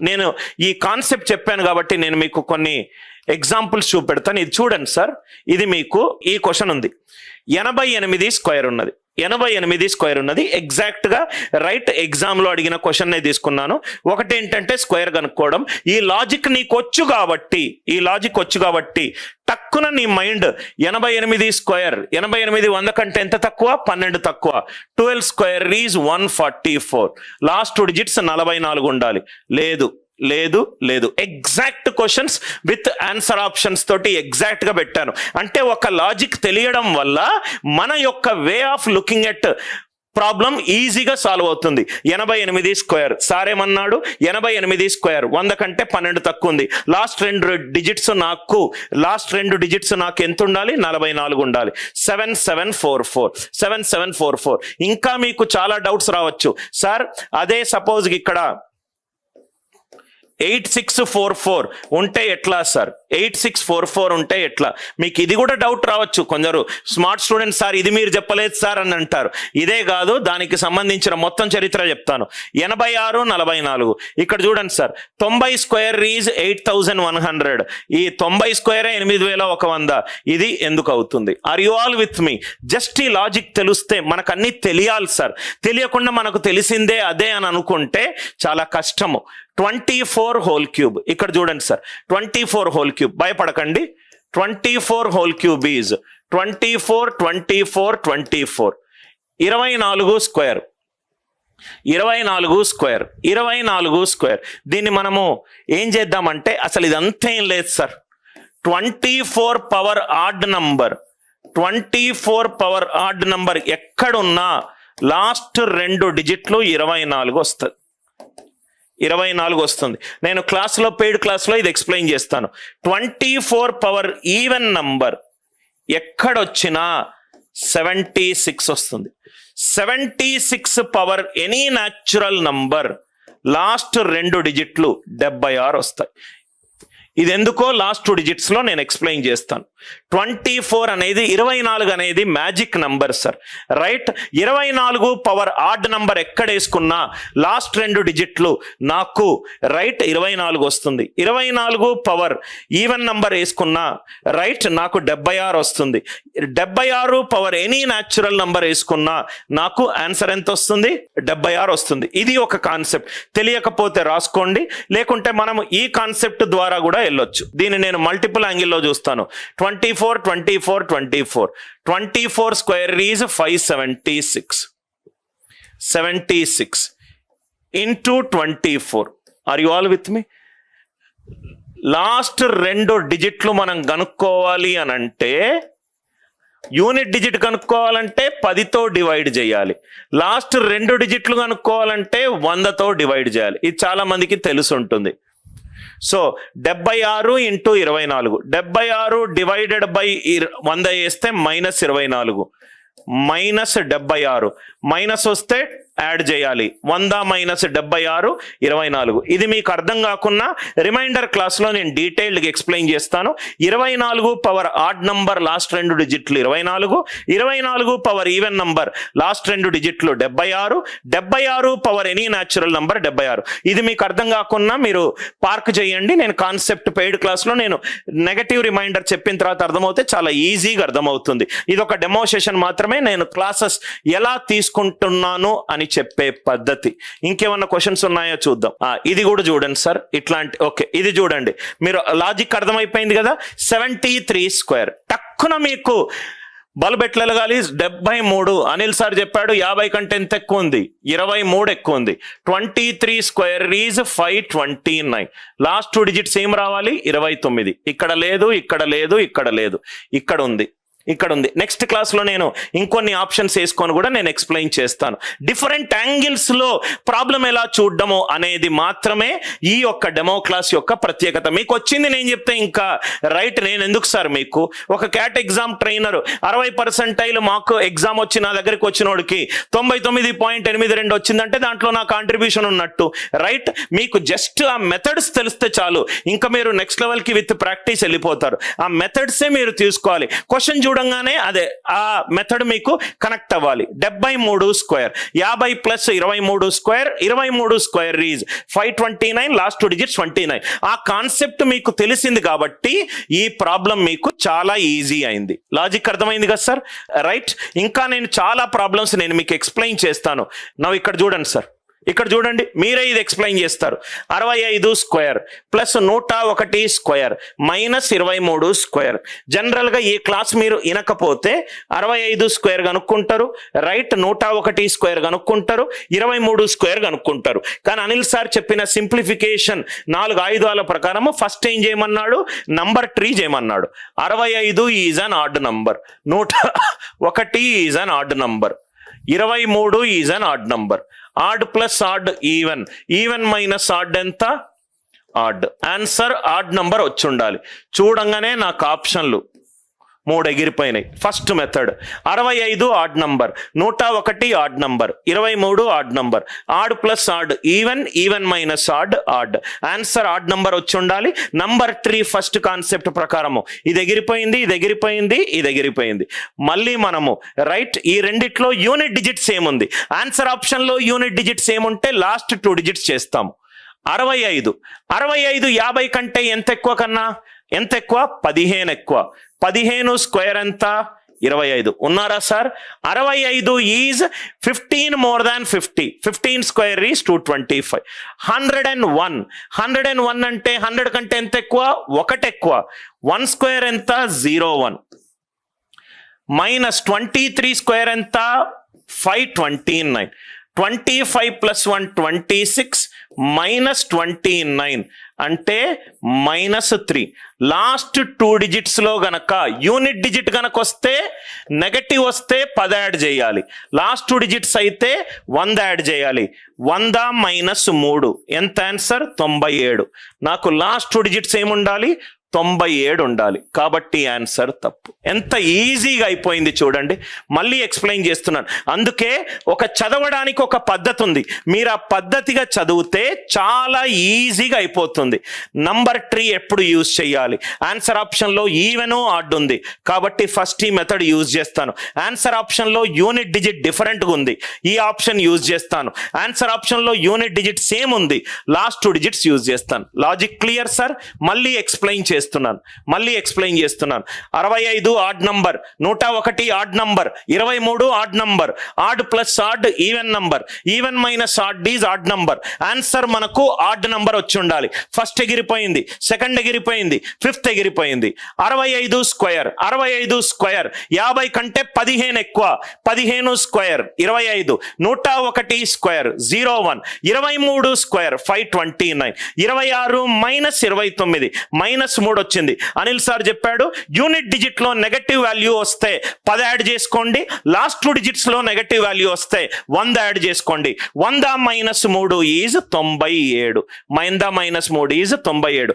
నేను ఈ కాన్సెప్ట్ చెప్పాను కాబట్టి నేను మీకు కొన్ని ఎగ్జాంపుల్స్ చూపెడతాను. ఇది చూడండి సార్. ఇది మీకు ఈ క్వశ్చన్ ఉంది. ఎనభై ఎనిమిది స్క్వేర్ ఉన్నది. ఎనభై ఎనిమిది స్క్వేర్ ఉన్నది. ఎగ్జాక్ట్గా రైట్ ఎగ్జామ్లో అడిగిన క్వశ్చన్నే తీసుకున్నాను. ఒకటి ఏంటంటే స్క్వేర్ కనుక్కోవడం. ఈ లాజిక్ నీకు వచ్చు కాబట్టి ఈ లాజిక్ వచ్చు కాబట్టి తక్కువ నీ మైండ్ ఎనభై ఎనిమిది స్క్వేర్ ఎనభై ఎనిమిది వంద కంటే ఎంత తక్కువ? పన్నెండు తక్కువ. Twelve square is one forty four. Last digits నలభై నాలుగు ఉండాలి. లేదు. లేదు లేదు. Exact questions with answer options తోటి ఎగ్జాక్ట్గా పెట్టాను. అంటే ఒక లాజిక్ తెలియడం వల్ల మన యొక్క way of looking at problem ఈజీగా సాల్వ్ అవుతుంది. ఎనభై ఎనిమిది స్క్వేర్ సార్ ఏమన్నాడు? ఎనభై ఎనిమిది స్క్వేర్ వంద కంటే పన్నెండు తక్కువ ఉంది. లాస్ట్ రెండు డిజిట్స్ నాకు లాస్ట్ రెండు డిజిట్స్ నాకు ఎంత ఉండాలి? నలభై నాలుగు ఉండాలి. Seven seven four four seven seven four four ఇంకా మీకు చాలా డౌట్స్ రావచ్చు. సార్ అదే సపోజ్ ఇక్కడ ఎయిట్ సిక్స్ ఫోర్ ఫోర్ ఉంటే ఎట్లా sir? Eight six four four ఉంటే ఎట్లా? మీకు ఇది కూడా డౌట్ రావచ్చు. కొందరు స్మార్ట్ స్టూడెంట్ సార్ ఇది మీరు చెప్పలేదు సార్ అని అంటారు. ఇదే కాదు దానికి సంబంధించిన మొత్తం చరిత్ర చెప్తాను. ఎనభై ఆరు నలభై నాలుగు. ఇక్కడ చూడండి సార్ తొంభై square is eight thousand one hundred. ఈ తొంభై స్క్వేరే ఎనిమిది వేల ఒక వంద. ఇది ఎందుకు అవుతుంది? Are you all with me just ఈ లాజిక్ తెలిస్తే మనకు అన్ని తెలియాలి సార్. తెలియకుండా మనకు తెలిసిందే అదే అని అనుకుంటే చాలా కష్టము. Twenty four whole cube. ఇక్కడ చూడండి sir twenty four whole cube. భయపడకండి. Twenty four whole cube is twenty four twenty four twenty four. ఇరవై నాలుగు స్క్వేర్. ఇరవై నాలుగు స్క్వేర్. ఇరవై నాలుగు స్క్వేర్. దీన్ని మనము ఏం చేద్దామంటే అసలు ఇదంతా ఏం లేదు sir. Twenty four power odd number. Twenty four power odd number ఎక్కడున్నా లాస్ట్ రెండు డిజిట్లు ఇరవై నాలుగు వస్తుంది ఇరవై నాలుగు వస్తుంది. నేను క్లాస్లో పెయిడ్ క్లాస్లో ఇది ఎక్స్ప్లెయిన్ చేస్తాను. Twenty four power even number ఎక్కడొచ్చినా seventy six వస్తుంది. Seventy six power any natural number last రెండు డిజిట్లు డెబ్బై ఆరు వస్తాయి. ఇది ఎందుకో లాస్ట్ టూ డిజిట్స్లో నేను ఎక్స్ప్లెయిన్ చేస్తాను. ట్వంటీ ఫోర్ అనేది ఇరవై నాలుగు అనేది మ్యాజిక్ నంబర్ సార్ రైట్ ఇరవై నాలుగు పవర్ ఆడ్ నంబర్ ఎక్కడ వేసుకున్నా లాస్ట్ రెండు డిజిట్లు నాకు రైట్ ఇరవై నాలుగు వస్తుంది. ఇరవై నాలుగు పవర్ ఈవెన్ నంబర్ వేసుకున్నా రైట్ నాకు డెబ్బై ఆరు వస్తుంది. డెబ్బై ఆరు పవర్ ఎనీ న్యాచురల్ నంబర్ వేసుకున్నా నాకు ఆన్సర్ ఎంత వస్తుంది? డెబ్బై ఆరు వస్తుంది. ఇది ఒక కాన్సెప్ట్ తెలియకపోతే రాసుకోండి. లేకుంటే మనం ఈ కాన్సెప్ట్ ద్వారా కూడా వెళ్ళొచ్చు. దీన్ని నేను మల్టిపుల్ యాంగిల్లో చూస్తాను. Twenty four twenty four twenty four twenty four square is five seventy six seventy six into twenty four are you all with me last రెండు డిజిట్లు మనం కనుక్కోవాలి అని అంటే యూనిట్ డిజిట్ కనుక్కోవాలంటే పదితో డివైడ్ చేయాలి. లాస్ట్ రెండు డిజిట్లు కనుక్కోవాలంటే వందతో డివైడ్ చేయాలి. ఇది చాలా మందికి తెలిసి ఉంటుంది సో డెబ్బై ఆరు ఇంటూ ఇరవై నాలుగు. డెబ్బై ఆరు డివైడెడ్ బై వంద వేస్తే మైనస్ ఇరవై నాలుగు. మైనస్ డెబ్బై ఆరు. మైనస్ వస్తే యాడ్ చేయాలి. వంద మైనస్ డెబ్బై ఆరు ఇరవై నాలుగు. ఇది మీకు అర్థం కాకుండా రిమైండర్ క్లాస్లో నేను డీటెయిల్డ్గా ఎక్స్ప్లెయిన్ చేస్తాను. ఇరవై నాలుగు పవర్ ఆడ్ నంబర్ లాస్ట్ రెండు డిజిట్లు ఇరవై నాలుగు. ఇరవై నాలుగు పవర్ ఈవెన్ నంబర్ లాస్ట్ రెండు డిజిట్లు డెబ్బై ఆరు. డెబ్బై ఆరు పవర్ ఎనీ న్యాచురల్ నంబర్ డెబ్బై ఆరు. ఇది మీకు అర్థం కాకుండా మీరు పార్క్ చేయండి. నేను కాన్సెప్ట్ పెయిడ్ క్లాస్లో నేను నెగటివ్ రిమైండర్ చెప్పిన తర్వాత అర్థమవుతే చాలా ఈజీగా అర్థమవుతుంది. ఇది ఒక డెమో సెషన్ మాత్రమే నేను క్లాసెస్ ఎలా తీసుకుంటున్నాను అని చెప్పే పద్ధతి. ఇంకేమన్నా క్వశ్చన్స్ ఉన్నాయో చూద్దాం. ఇది కూడా చూడండి సార్. ఇట్లాంటి ఓకే ఇది చూడండి. మీరు లాజిక్ అర్థమైపోయింది కదా? సెవెంటీ త్రీ స్క్వేర్ టక్కున మీకు బల్బ్ ఎట్లా డెబ్బై మూడు. అనిల్ సార్ చెప్పాడు యాభై కంటే ఎంత ఎక్కువ ఉంది? ఇరవై మూడు ఎక్కువ ఉంది. Twenty three square is five twenty nine last two digits ఏం రావాలి? ఇరవై తొమ్మిది. ఇక్కడ లేదు ఇక్కడ లేదు ఇక్కడ లేదు. ఇక్కడ ఉంది. ఇక్కడ ఉంది నెక్స్ట్ క్లాస్లో నేను ఇంకొన్ని ఆప్షన్స్ వేసుకొని కూడా నేను ఎక్స్ప్లెయిన్ చేస్తాను. డిఫరెంట్ యాంగిల్స్లో ప్రాబ్లం ఎలా చూడడము అనేది మాత్రమే ఈ యొక్క డెమో క్లాస్ యొక్క ప్రత్యేకత. మీకు వచ్చింది నేను చెప్తే ఇంకా రైట్ నేను ఎందుకు సార్ మీకు? ఒక క్యాట్ ఎగ్జామ్ ట్రైనర్ అరవై పర్సెంటైల్ మాకు ఎగ్జామ్ వచ్చి నా దగ్గరికి వచ్చినోడికి తొంభై తొమ్మిది పాయింట్ ఎనిమిది రెండు వచ్చిందంటే దాంట్లో నా కాంట్రిబ్యూషన్ ఉన్నట్టు. రైట్ మీకు జస్ట్ ఆ మెథడ్స్ తెలిస్తే చాలు. ఇంకా మీరు నెక్స్ట్ లెవెల్కి విత్ ప్రాక్టీస్ వెళ్ళిపోతారు. ఆ మెథడ్సే మీరు తీసుకోవాలి. క్వశ్చన్ చూడండి. చూడంగానే అదే ఆ మెథడ్ మీకు కనెక్ట్ అవ్వాలి. డెబ్బై మూడు స్క్వేర్ యాభై ప్లస్ ఇరవై మూడు స్క్వేర్ ఇరవై మూడు square is five twenty nine last digit digits twenty nine ఆ కాన్సెప్ట్ మీకు తెలిసింది కాబట్టి ఈ ప్రాబ్లం మీకు చాలా ఈజీ అయింది. లాజిక్ అర్థమైంది కదా సార్ రైట్ ఇంకా నేను చాలా ప్రాబ్లమ్స్ నేను మీకు ఎక్స్ప్లెయిన్ చేస్తాను. నవ్వు ఇక్కడ చూడండి సార్ ఇక్కడ చూడండి మీరే ఇది ఎక్స్ప్లెయిన్ చేస్తారు. అరవై ఐదు స్క్వేర్ ప్లస్ నూట ఒకటి స్క్వేర్ మైనస్ ఇరవై మూడు స్క్వేర్ జనరల్గా ఈ క్లాస్ మీరు వినకపోతే అరవై ఐదు స్క్వేర్ కనుక్కుంటారు రైట్ నూట ఒకటి స్క్వేర్ కనుక్కుంటారు ఇరవై మూడు స్క్వేర్ కనుక్కుంటారు. కానీ అనిల్ సార్ చెప్పిన సింప్లిఫికేషన్ నాలుగు ఆయుధాల ప్రకారము ఫస్ట్ ఏం చేయమన్నాడు? నంబర్ ట్రీ చేయమన్నాడు. అరవై ఐదు ఈజ్ అన్ ఆడ్ నంబర్ నూట ఒకటి ఈజ్ అన్ ఆడ్ నంబర్ ఇరవై మూడు is an odd number odd plus odd even. Even minus odd ఎంత? ఆడ్. ఆన్సర్ ఆడ్ నంబర్ వచ్చి ఉండాలి. చూడంగానే నాకు ఆప్షన్లు. మూడు ఎగిరిపోయినాయి ఫస్ట్ మెథడ్ అరవై ఐదు ఆడ్ నంబర్ నూట ఒకటి ఆడ్ నంబర్ ఇరవై మూడు odd number odd plus odd even even minus odd odd answer odd number వచ్చి ఉండాలి. నంబర్ త్రీ ఫస్ట్ కాన్సెప్ట్ ప్రకారము. ఇది ఎగిరిపోయింది ఇది ఎగిరిపోయింది ఇది ఎగిరిపోయింది. మళ్ళీ మనము రైట్ ఈ రెండిట్లో యూనిట్ డిజిట్స్ ఏముంది ఆన్సర్ ఆప్షన్లో యూనిట్ డిజిట్స్ ఏముంటే లాస్ట్ టూ డిజిట్స్ చేస్తాము. అరవై ఐదు అరవై ఐదు యాభై కంటే ఎంత ఎక్కువ కన్నా? ఎంత ఎక్కువ పదిహేను ఎక్కువ. పదిహేను స్క్వేర్ ఎంత? ఇరవై ఐదు. ఉన్నారా సార్? అరవై ఐదు is fifteen more than fifty. Fifteen square is two twenty five. Hundred and one. Hundred and one అంటే హండ్రెడ్ కంటే ఎంత ఎక్కువ? ఒకటి ఎక్కువ. వన్ స్క్వేర్ ఎంత? Zero one. Minus twenty three square ఎంత? Five twenty nine. Twenty five plus one twenty six minus twenty nine. అంటే minus three. Last two డిజిట్స్లో గనక యూనిట్ డిజిట్ గనక వస్తే నెగటివ్ వస్తే పది యాడ్ చేయాలి. లాస్ట్ టూ డిజిట్స్ అయితే వంద యాడ్ చేయాలి. వంద మైనస్ మూడు. ఎంత ఆన్సర్? తొంభై ఏడు. నాకు లాస్ట్ టూ డిజిట్స్ ఏముండాలి? తొంభై ఏడు ఉండాలి. కాబట్టి ఆన్సర్ తప్పు. ఎంత ఈజీగా అయిపోయింది చూడండి. మళ్ళీ ఎక్స్ప్లెయిన్ చేస్తున్నాను. అందుకే ఒక చదవడానికి ఒక పద్ధతి ఉంది మీరు ఆ పద్ధతిగా చదివితే చాలా ఈజీగా అయిపోతుంది. నంబర్ ట్రీ ఎప్పుడు యూజ్ చేయాలి? ఆన్సర్ ఆప్షన్లో ఈవెను ఆడ్ ఉంది. కాబట్టి ఫస్ట్ ఈ మెథడ్ యూజ్ చేస్తాను. ఆన్సర్ ఆప్షన్లో యూనిట్ డిజిట్ డిఫరెంట్గా ఉంది. ఈ ఆప్షన్ యూజ్ చేస్తాను. ఆన్సర్ ఆప్షన్లో యూనిట్ డిజిట్ సేమ్ ఉంది. లాస్ట్ టూ డిజిట్స్ యూజ్ చేస్తాను. లాజిక్ క్లియర్ సార్ మళ్ళీ ఎక్స్ప్లెయిన్ చేస్తున్నాను. మళ్ళీ ఎక్స్ప్లెయిన్ చేస్తున్నాను. అరవై ఐదు ఆడ్ నంబర్ నూట ఒకటి ఆడ్ నంబర్ ఇరవై మూడు odd number odd plus odd even number even minus odd is odd number answer మనకు ఆడ్ నంబర్ వచ్చి ఉండాలి. ఫస్ట్ ఎగిరిపోయింది సెకండ్ ఎగిరిపోయింది ఫిఫ్త్ ఎగిరిపోయింది. అరవై ఐదు స్క్వేర్ అరవై ఐదు స్క్వేర్ యాభై కంటే పదిహేను ఎక్కువ పదిహేను స్క్వేర్ ఇరవై ఐదు నూట ఒకటి స్క్వేర్ జీరో వన్ ఇరవై మూడు స్క్వేర్ ఫైవ్ ట్వంటీ నైన్ ఇరవై ఆరు మైనస్ ఇరవై తొమ్మిది మైనస్ మూడు వచ్చింది. అనిల్ సార్ చెప్పాడు యూనిట్ డిజిట్లో నెగటివ్ వాల్యూ వస్తే పది యాడ్ చేసుకోండి లాస్ట్ టూ డిజిట్స్లో నెగటివ్ వాల్యూ వస్తే వంద యాడ్ చేసుకోండి. వంద మైనస్ మూడు ఈజ్ తొంభై ఏడు. వంద మైనస్ మూడు ఈజ్ తొంభై ఏడు.